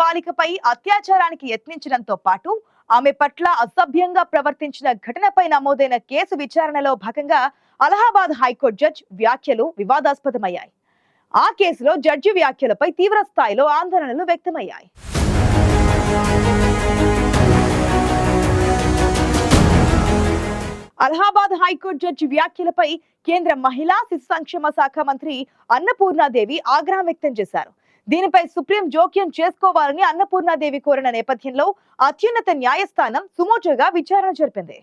బాలికపై అత్యాచారానికి యత్నించడంతో పాటు ఆమె పట్ల అసభ్యంగా ప్రవర్తించిన ఘటనపై నమోదైన కేసు విచారణలో భాగంగా అలహాబాద్ హైకోర్టు జడ్జ్ వ్యాఖ్యలు వివాదాస్పదమయ్యాయి. ఆ కేసులో జడ్జి వ్యాఖ్యలపై తీవ్ర స్థాయిలో ఆందోళనలు వ్యక్తమయ్యాయి. అలహాబాద్ హైకోర్టు జడ్జి వ్యాఖ్యలపై కేంద్ర మహిళా శిశు సంక్షేమ శాఖ మంత్రి అన్నపూర్ణాదేవి ఆగ్రహం వ్యక్తం చేశారు. దీనిపై సుప్రీం జోక్యం చేసుకోవాలని అన్నపూర్ణాదేవి కోరిన నేపథ్యంలో అత్యున్నత న్యాయస్థానం సుమోటోగా విచారణ జరిపింది.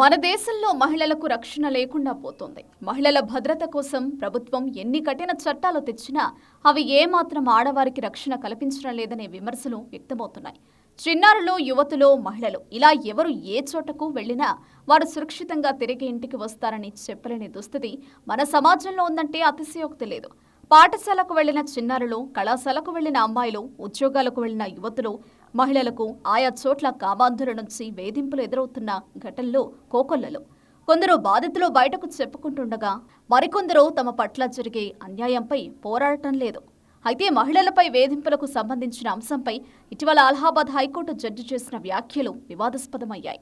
మన దేశంలో మహిళలకు రక్షణ లేకుండా పోతుంది. మహిళల భద్రత కోసం ప్రభుత్వం ఎన్ని కఠిన చట్టాలు తెచ్చినా అవి ఏమాత్రం ఆడవారికి రక్షణ కల్పించడం లేదనే విమర్శలు వ్యక్తమవుతున్నాయి. చిన్నారులు యువతులు మహిళలు ఇలా ఎవరు ఏ చోటకు వెళ్ళినా వారు సురక్షితంగా తిరిగి ఇంటికి వస్తారని చెప్పలేని దుస్థితి మన సమాజంలో ఉందంటే అతిశయోక్తి లేదు. పాఠశాలకు వెళ్ళిన చిన్నారులు కళాశాలకు వెళ్ళిన అమ్మాయిలు ఉద్యోగాలకు వెళ్ళిన యువతులు మహిళలకు ఆయా చోట్ల కామాంధుల నుంచి వేధింపులు ఎదురవుతున్న ఘటనలు కోకొల్లలు. కొందరు బాధితులు బయటకు చెప్పుకుంటుండగా మరికొందరు తమ పట్ల జరిగే అన్యాయంపై పోరాడటం లేదు. అయితే మహిళలపై వేధింపులకు సంబంధించిన అంశంపై ఇటీవల అలహాబాద్ హైకోర్టు జడ్జి చేసిన వ్యాఖ్యలు వివాదాస్పదమయ్యాయి.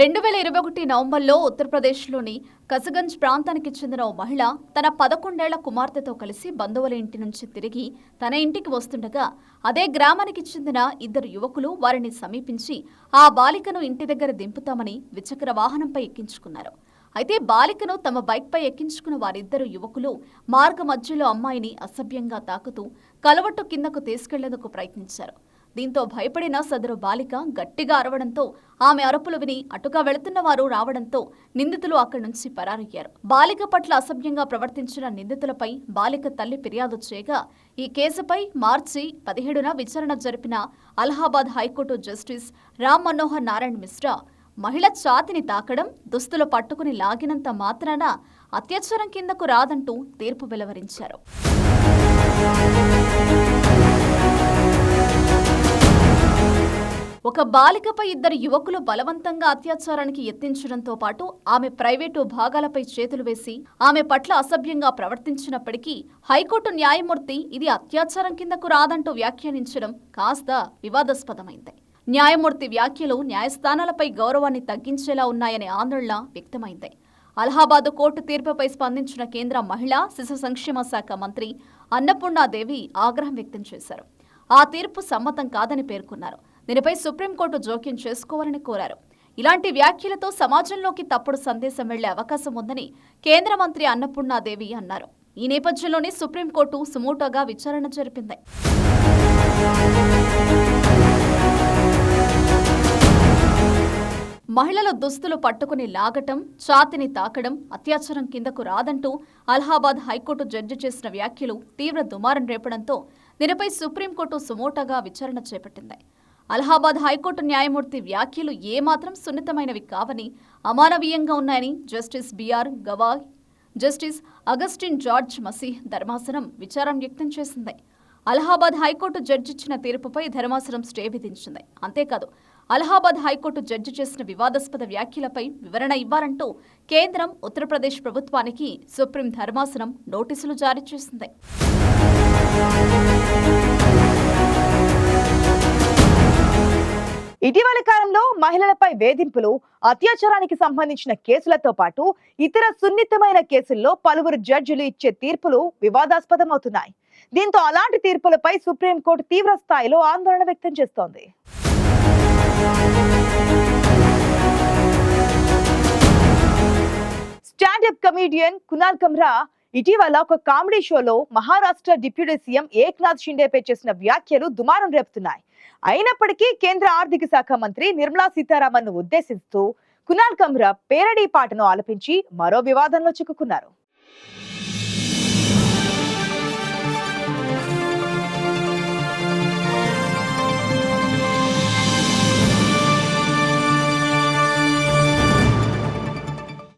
రెండు వేల ఇరవై ఒకటి నవంబర్లో ఉత్తరప్రదేశ్లోని కసగంజ్ ప్రాంతానికి చెందిన ఓ మహిళ తన పదకొండేళ్ళ కుమార్తెతో కలిసి బంధువుల ఇంటి నుంచి తిరిగి తన ఇంటికి వస్తుండగా అదే గ్రామానికి చెందిన ఇద్దరు యువకులు వారిని సమీపించి ఆ బాలికను ఇంటి దగ్గర దింపుతామని ద్విచక్ర వాహనంపై ఎక్కించుకున్నారు. అయితే బాలికను తమ బైక్పై ఎక్కించుకున్న వారిద్దరు యువకులు మార్గ మధ్యలో అమ్మాయిని అసభ్యంగా తాకుతూ కలవట్టు కిందకు తీసుకెళ్ళేందుకు ప్రయత్నించారు. దీంతో భయపడిన సదరు బాలిక గట్టిగా అరవడంతో ఆమె అరుపులు విని అటుగా వెళుతున్న వారు రావడంతో నిందితులు అక్కడి నుంచి పరారయ్యారు. బాలిక పట్ల అసభ్యంగా ప్రవర్తించిన నిందితులపై బాలిక తల్లి ఫిర్యాదు చేయగా ఈ కేసుపై మార్చి పదిహేడున విచారణ జరిపిన Allahabad high court justice Ram Manohar Narayan Mishra మహిళ ఛాతిని తాకడం దుస్తులు పట్టుకుని లాగినంత మాత్రాన అత్యాచారం కిందకు రాదంటూ తీర్పు వెలువరించారు. ఒక బాలికపై ఇద్దరు యువకులు బలవంతంగా అత్యాచారానికి యత్నించడంతో పాటు ఆమె ప్రైవేటు భాగాలపై చేతులు వేసి ఆమె పట్ల అసభ్యంగా ప్రవర్తించినప్పటికీ హైకోర్టు న్యాయమూర్తి ఇది అత్యాచారం కిందకు రాదంటూ వ్యాఖ్యానించడం కాస్త వివాదాస్పదమైంది. న్యాయమూర్తి వ్యాఖ్యలు న్యాయస్థానాలపై గౌరవాన్ని తగ్గించేలా ఉన్నాయనే ఆందోళన వ్యక్తమైంది. అలహాబాద్ కోర్టు తీర్పుపై స్పందించిన కేంద్ర మహిళా శిశు సంక్షేమ శాఖ మంత్రి అన్నపూర్ణాదేవి ఆగ్రహం వ్యక్తం చేశారు. ఆ తీర్పు సమ్మతం కాదని పేర్కొన్నారు. దీనిపై సుప్రీంకోర్టు జోక్యం చేసుకోవాలని కోరారు. ఇలాంటి వ్యాఖ్యలతో సమాజంలోకి తప్పుడు సందేశం వెళ్ళే అవకాశం ఉందని కేంద్ర మంత్రి అన్నపూర్ణాదేవి అన్నారు. ఈ నేపథ్యంలోనే సుప్రీంకోర్టు సుమోటోగా విచారణ జరిపింది. మహిళల దుస్తులు పట్టుకుని లాగటం ఛాతిని తాకడం అత్యాచారం కిందకు రాదంటూ అలహాబాద్ హైకోర్టు జడ్జి చేసిన వ్యాఖ్యలు తీవ్ర దుమారం రేపడంతో దీనిపై సుప్రీంకోర్టు సుమోటగా విచారణ చేపట్టింది. అలహాబాద్ హైకోర్టు న్యాయమూర్తి వ్యాఖ్యలు ఏమాత్రం సున్నితమైనవి కావని అమానవీయంగా ఉన్నాయని justice BR Gavai justice Augustine George Masih ధర్మాసనం విచారం వ్యక్తం చేసింది. అలహాబాద్ హైకోర్టు జడ్జి ఇచ్చిన తీర్పుపై ధర్మాసనం స్టే విధించింది. అంతేకాదు అలహాబాద్ హైకోర్టు జడ్జి చేసిన వివాదాస్పద వ్యాఖ్యలపై వివరణ ఇవ్వాలంటూ కేంద్రం ఉత్తరప్రదేశ్ ప్రభుత్వానికి సుప్రీం ధర్మాసనం నోటీసులు జారీ చేసింది. ఇటీవలి కాలంలో మహిళలపై వేధింపులు అత్యాచారానికి సంబంధించిన కేసులతో పాటు ఇతర సున్నితమైన కేసుల్లో పలువురు జడ్జిలు ఇచ్చే తీర్పులు వివాదాస్పదమవుతున్నాయి. దీంతో అలాంటి తీర్పులపై సుప్రీంకోర్టు తీవ్ర స్థాయిలో ఆందోళన వ్యక్తం చేస్తోంది. స్టాండప్ కమీడియన్ కునాల్ కమ్రా ఇటీవల ఒక కామెడీ షోలో మహారాష్ట్ర డిప్యూటీ సీఎం ఏక్నాథ్ షిండేపై చేసిన వ్యాఖ్యలు దుమారం రేపుతున్నాయి. అయినప్పటికీ కేంద్ర ఆర్థిక శాఖ మంత్రి నిర్మలా సీతారామన్ను ఉద్దేశిస్తూ కునాల్ కమ్రా పేరడీ పాటను ఆలపించి మరో వివాదంలో చిక్కుకున్నారు.